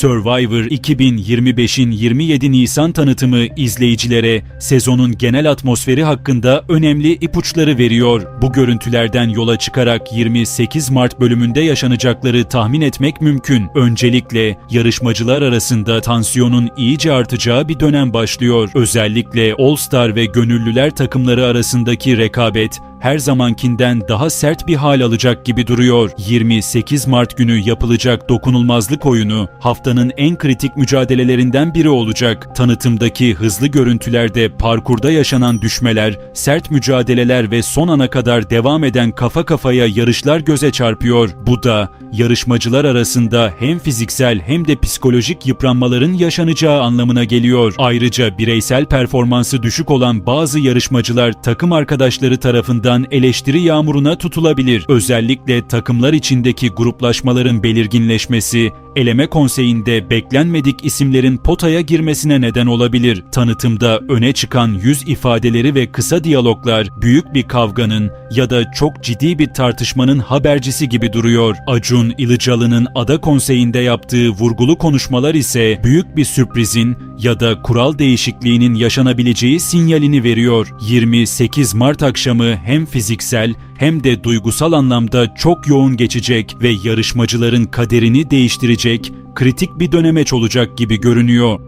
Survivor 2025'in 27 Nisan tanıtımı izleyicilere sezonun genel atmosferi hakkında önemli ipuçları veriyor. Bu görüntülerden yola çıkarak 28 Mart bölümünde yaşanacakları tahmin etmek mümkün. Öncelikle yarışmacılar arasında tansiyonun iyice artacağı bir dönem başlıyor. Özellikle All Star ve gönüllüler takımları arasındaki rekabet her zamankinden daha sert bir hal alacak gibi duruyor. 28 Mart günü yapılacak dokunulmazlık oyunu haftanın en kritik mücadelelerinden biri olacak. Tanıtımdaki hızlı görüntülerde parkurda yaşanan düşmeler, sert mücadeleler ve son ana kadar devam eden kafa kafaya yarışlar göze çarpıyor. Bu da yarışmacılar arasında hem fiziksel hem de psikolojik yıpranmaların yaşanacağı anlamına geliyor. Ayrıca bireysel performansı düşük olan bazı yarışmacılar takım arkadaşları tarafından eleştiri yağmuruna tutulabilir. Özellikle takımlar içindeki gruplaşmaların belirginleşmesi, eleme konseyinde beklenmedik isimlerin potaya girmesine neden olabilir. Tanıtımda öne çıkan yüz ifadeleri ve kısa diyaloglar büyük bir kavganın ya da çok ciddi bir tartışmanın habercisi gibi duruyor. Acun Ilıcalı'nın ada konseyinde yaptığı vurgulu konuşmalar ise büyük bir sürprizin ya da kural değişikliğinin yaşanabileceği sinyalini veriyor. 28 Mart akşamı hem fiziksel hem de duygusal anlamda çok yoğun geçecek ve yarışmacıların kaderini değiştirecek kritik bir dönemeç olacak gibi görünüyor.